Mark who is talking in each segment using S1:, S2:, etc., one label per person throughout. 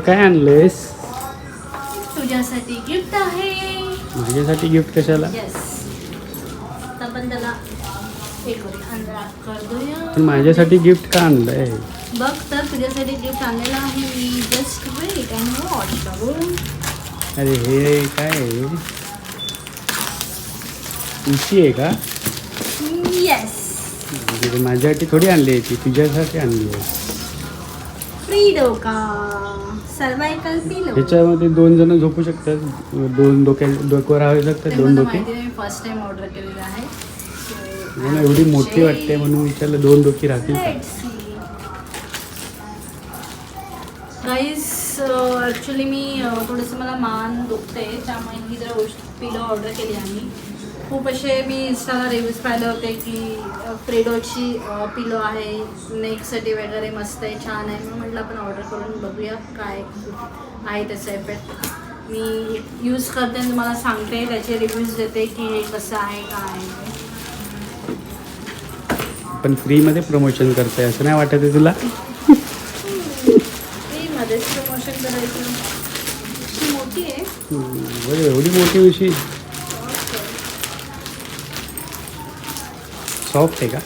S1: हे काय आणलंयस
S2: तुझ्यासाठी गिफ्ट आहे.
S1: माझ्यासाठी गिफ्ट कशाला? पण माझ्यासाठी गिफ्ट का आणलंय?
S2: बघ तर तुझ्यासाठी गिफ्ट आणलेलं आहे मी. जस्ट वेट अँड वॉच बघू.
S1: अरे हे काय? उशी आहे का?
S2: येस
S1: म्हणजे माझ्यासाठी थोडी आणली आहे ती तुझ्यासाठी आणली आहे.
S2: फ्री डोका. सर्वायकल पिलो
S1: ह्याच्यामध्ये दोन जण झोपू शकतात. दोन डोक्या डोक्यावर राहू शकतात दोन डोके.
S2: फर्स्ट टाइम ऑर्डर केलेलं आहे.
S1: मला एवढी मोठी वाटते म्हणून विचारलं दोन डोकी राहतील.
S2: गाईज ॲक्च्युली मी अ, थोडंसं मला मान दुखते त्यामुळे ही जर गोष्ट पिलो ऑर्डर केली आम्ही. खूप असे मी इंस्टाला रिव्ह्यूज पाहिले होते की फ्रेडोची पिलो आहे नेकसाठी वगैरे मस्त आहे छान आहे. म्हणून म्हटलं आपण ऑर्डर करून बघूया काय आहे त्याचा इफेक्ट मी यूज करते आणि तुम्हाला सांगते त्याचे रिव्ह्यूज देते की हे कसं आहे काय आहे.
S1: पण फ्रीमध्ये प्रमोशन करताय असं नाही वाटत आहे तुला?
S2: प्रमोशन करायचं. मोठी आहे.
S1: बरं, एवढी मोठी उशी. सॉफ्ट आहे का?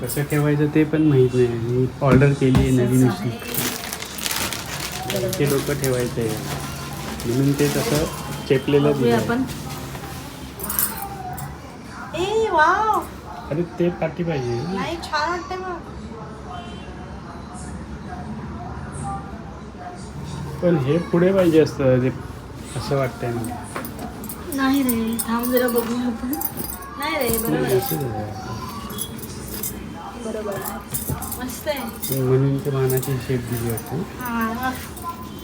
S1: कसं ठेवायचं ते पण माहीत नाही. मी ऑर्डर केली आहे नवीन. ते डोकं ठेवायचं. आहे म्हणून ते तसं चेपलेलं
S2: आपण ए वाव
S1: अरे ते पाठी पाहिजे.
S2: नाही छान वाटते मग.
S1: पण हे पुढे पाहिजे असतं ते असं वाटतंय मला.
S2: नाही रे थांब जरा बघूया आपण. नाही रे बरोबर आहे.
S1: असं आहे.
S2: बरोबर आहे. मस्त आहे.
S1: म्हणून ते मानाची शेप दिली वाटते
S2: हा.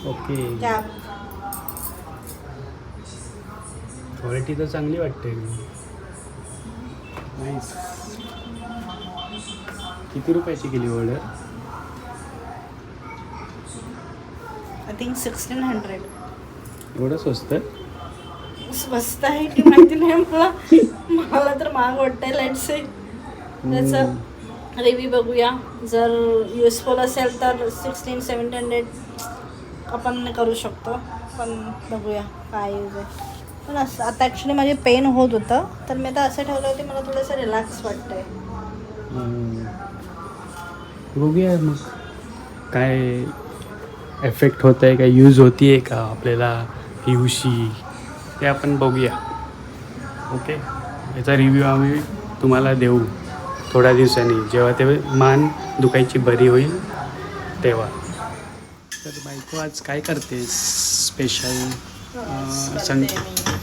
S1: ओके.
S2: कॅप
S1: क्वालिटी तर चांगली वाटते. किती रुपयाची केली order
S2: I think sixteen hundred
S1: एवढं स्वस्त?
S2: स्वस्त आहे की माहिती नाही मला मला तर महाग वाटतंय लेट से त्याचं रिव्ह्यू बघूया. जर युजफुल असेल तर सिक्स्टीन सेवन हंड्रेड आपण करू शकतो. पण बघूया काय यूज आहे पण असं आता ॲक्च्युली माझे पेन होत होतं. तर मी आता असं ठेवलं होते मला थोडंसं रिलॅक्स वाटतंय.
S1: बघूया मग. काय एफेक्ट होत आहे का यूज होती आहे का आपल्याला ही उशी ते आपण बघूया. ओके याचा रिव्ह्यू आम्ही तुम्हाला देऊ थोड्या दिवसांनी. जेव्हा ते मान दुखायची बरी होईल तेव्हा. तर बायको आज काय करते? स्पेशल सं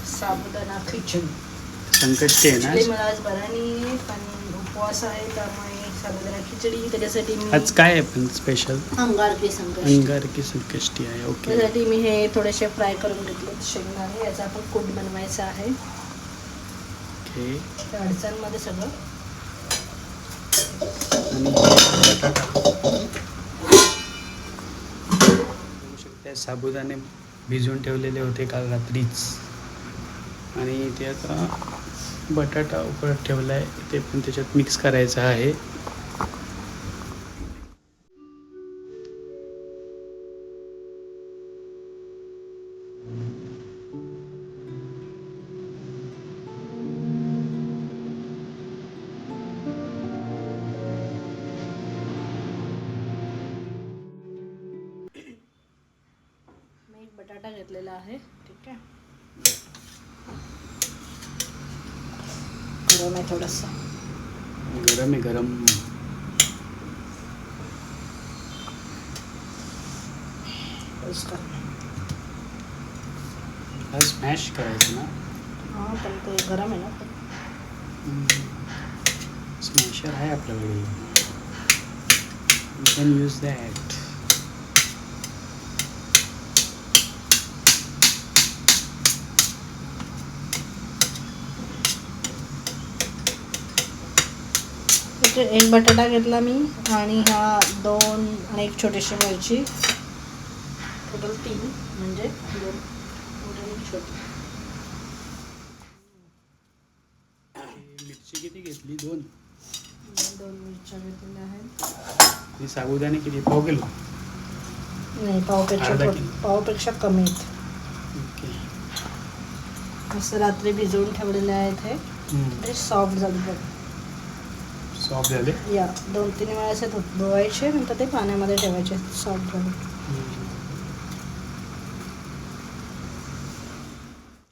S2: साबुदाणा खिचडी.
S1: संकष्टी आहे ना
S2: मला आज बरं नाही पण उपवास आहे त्यामुळे साबुदाणा खिचडी त्याच्यासाठी मी
S1: आज काय आहे पण स्पेशल
S2: अंगार की संकष्ट.
S1: अंगार की संकष्टी आहे ओके
S2: त्यासाठी मी हे थोडेसे फ्राय करून घेतले शेंगदाणे याचा आपण कूट बनवायचा आहे.
S1: ओके
S2: त्या अडचणमध्ये सगळं.
S1: आणि बटाटा. बघू शकता साबुदाणे भिजवून ठेवलेले होते काल रात्रीच. आणि ते आता बटाटा उकळत ठेवला आहे ते पण त्याच्यात मिक्स करायचं आहे.
S2: गरम आहे थोडंसं.
S1: गरम आहे गरम.
S2: रोस्ट कर.
S1: हा स्मॅश करायचं ना?
S2: हां पण ते गरम आहे ना.
S1: स्मॅशर आहे आपल्याकडे. यू कॅन यूज दॅट
S2: एक बटाटा घेतला मी आणि हा दोन आणि एक छोटीशी मिरची. टोटल तीन म्हणजे दोन
S1: मिरची किती घेतली? दोन.
S2: दोन मिरच्या घेतलेल्या आहेत.
S1: साबुदाणे किती? पाव किलो.
S2: नाही पावपेक्षा. पावपेक्षा कमी आहेत. मस्त रात्री भिजवून ठेवलेले आहेत हे. सॉफ्ट झाले बघ
S1: सॉफ्ट झाले?
S2: या दोन तीन वेळा असे धु- धुवायचे नंतर ते पाण्यामध्ये ठेवायचे सॉफ्ट झाले.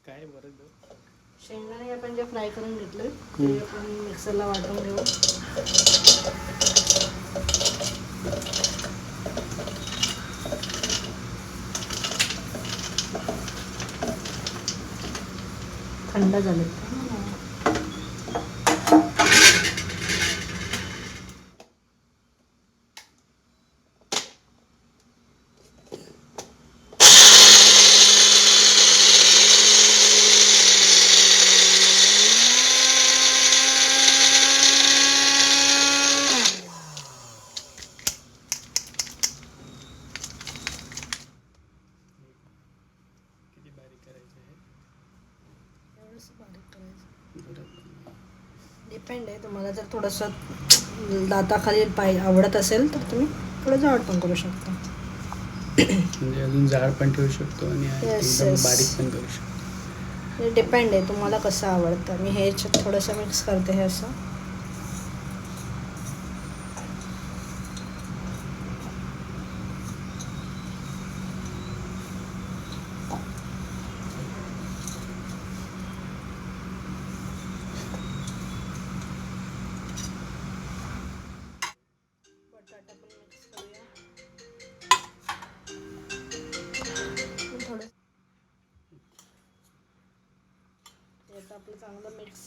S1: काय बरं?
S2: शेंगदाणे आपण जे फ्राय करून घेतले ते आपण मिक्सरला वाटून घेऊ. थंड झाले
S1: किती बारीक करायचं आहे
S2: बारीक करायचं
S1: बरं.
S2: डिपेंड आहे तुम्हाला जर थोडंसं दाताखाली पाय आवडत असेल तर तुम्ही थोडं जाड पण करू शकता.
S1: म्हणजे अजून जाड पण ठेवू शकतो आणि
S2: Yes,
S1: एकदम
S2: yes.
S1: बारीक पण करू शकतो.
S2: डिपेंड आहे तुम्हाला कसं आवडतं. मी हे याच्यात थोडंसं मिक्स करते हे असं.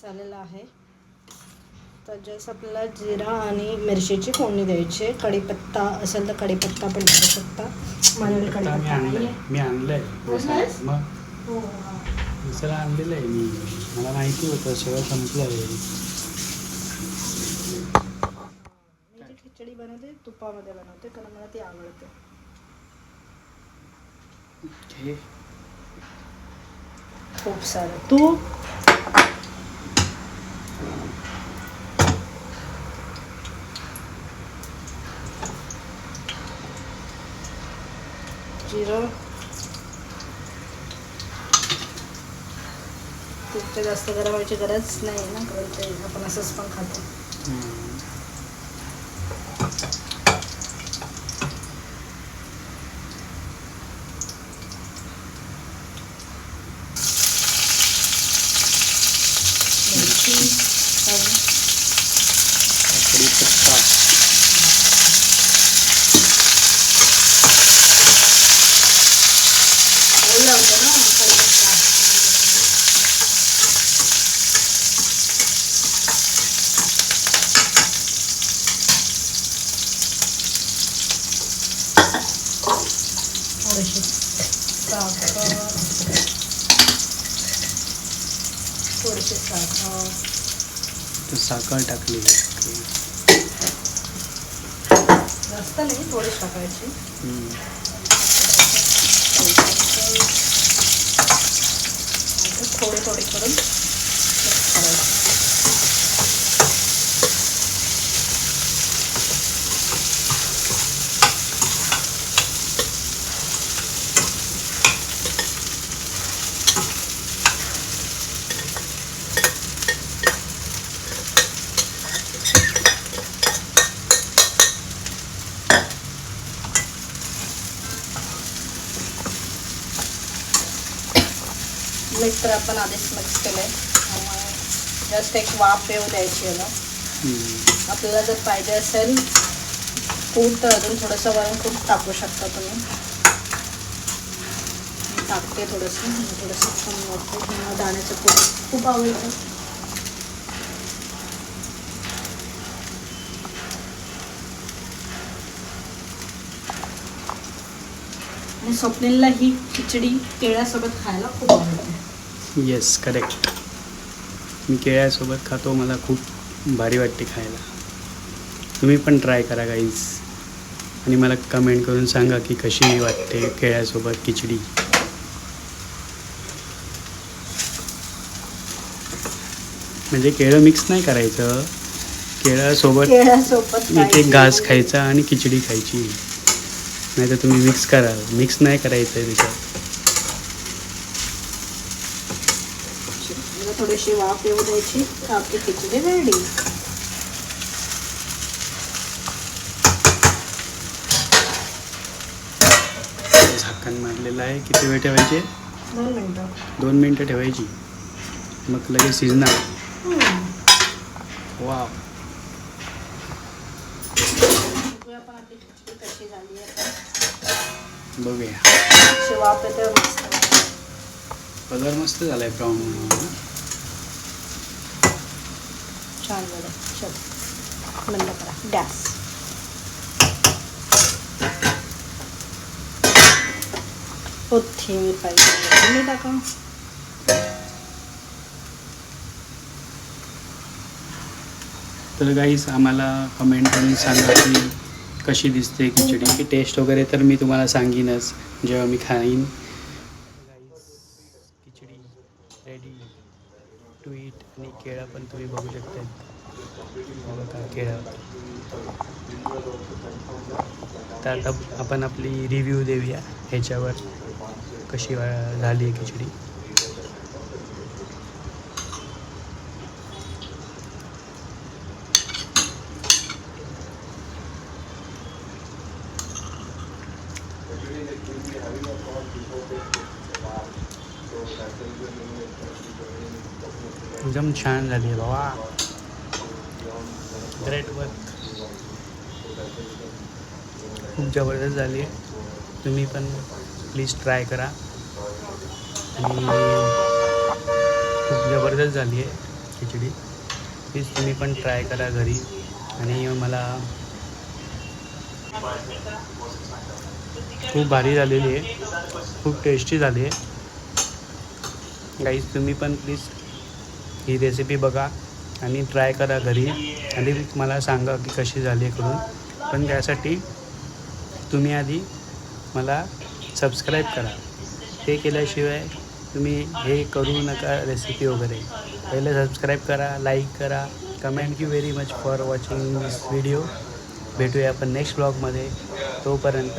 S2: मिक्स झालेलं आहे. तर जस्ट आपल्याला जिरा आणि मिरचीची फोडणी द्यायची आहे. कढीपत्ता असेल तर कढीपत्ता पण टाकू शकता. माझ्याकडे कढीपत्ता नाही
S1: मी आणलंय. मसाला आणलेला आहे मी. मला माहिती होतं सगळं संपलं आहे
S2: मी जी खिचडी बनवते तुपामध्ये बनवते कारण मला ती आवडते. खूप सारं. तू? जिरं तिथे जास्त गरम व्हायची गरज नाही ना कारण ते आपण असंच पण खातो
S1: हम्म.
S2: मिरची टाकून
S1: कढीपत्ता
S2: ओलं होतं ना कढीपत्ता थोडीशी साखर थोडीशी साखर
S1: तर साखर टाकली
S2: जास्त नाही थोडी टाकायची. थोडी थोडी करून करायची मीठ तर आपण आधीच मिक्स केलं आहे त्यामुळे जस्ट एक वाफ येऊ द्यायची याला. आपल्याला जर पाहिजे असेल कूट तर अजून थोडंसं वरून कूट टाकू शकता तुम्ही. टाकते थोडंसं थोडंसं वाटतं मला दाण्याचं कूट खूप आवडतं. आणि स्वप्नीलला ही खिचडी केळ्यासोबत खायला खूप आवडते.
S1: येस करेक्ट मी केळ्यासोबत खातो मला खूप भारी वाटते खायला. तुम्ही पण ट्राय करा गाईज आणि मला कमेंट करून सांगा की कशी वाटते केळ्यासोबत खिचडी. म्हणजे केळं मिक्स नाही करायचं. केळ्यासोबत एक एक घास खायचा आणि खिचडी खायची. नाही तर तुम्ही मिक्स करा मिक्स नाही करायचं आहे त्याच्यात
S2: मला थोडीशी वाफ येऊ द्यायची. आपली खिचडी रेडी
S1: झाकण मारलेलं आहे. किती वेळ ठेवायचे?
S2: दोन मिनटं.
S1: दोन मिनटं ठेवायची. मग लगेच शिजणार. वा
S2: बघूया आपण आपली खिचडी कशी झाली आहे आता.
S1: बघूया.
S2: अशी वाफ येते मस्त.
S1: कलर मस्त झाला आहे ब्राऊन
S2: छान झालं चल. बंद करा. गॅस कोथिंबीर पाहिजे. मी टाका?
S1: तर गाईस आम्हाला कमेंट करून सांगा की कशी दिसते खिचडी. की टेस्ट वगैरे तर मी तुम्हाला सांगीनच. जेव्हा मी खाईन खिचडी रेडी टू इट आणि केळं पण तुम्ही बघू शकता बघा केळं तर आता आपण आपली रिव्ह्यू देऊया ह्याच्यावर. कशी वा- झाली आहे खिचडी. एकदम छान झाली आहे बाबा. ग्रेट वर्क खूप जबरदस्त झाली आहे. तुम्ही पण प्लीज ट्राय करा. आणि खूप जबरदस्त झाली आहे खिचडी. प्लीज तुम्ही पण ट्राय करा घरी. आणि मला खूप भारी झालेली आहे. खूप टेस्टी झाली आहे. गाईज तुम्ही पण प्लीज ही रेसिपी बघा आणि ट्राय करा घरी. आणि मला सांगा की कशी झाली आहे करून पण त्यासाठी तुम्ही आधी मला सबस्क्राईब करा. ते केल्याशिवाय तुम्ही हे करू नका रेसिपी वगैरे. पहिले सबस्क्राईब करा लाईक करा. Comment you very much for watching this video भेटूया आपण नेक्स्ट ब्लॉगमध्ये तोपर्यंत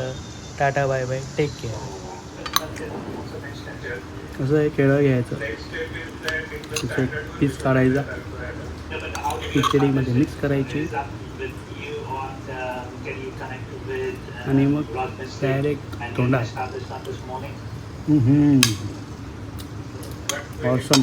S1: tata bye bye take care असं हे खेळ घ्यायचं. तिथे पीस काढायचा खिचडीमध्ये मिक्स करायची. आणि मग डायरेक्ट तोंडात. ऑसम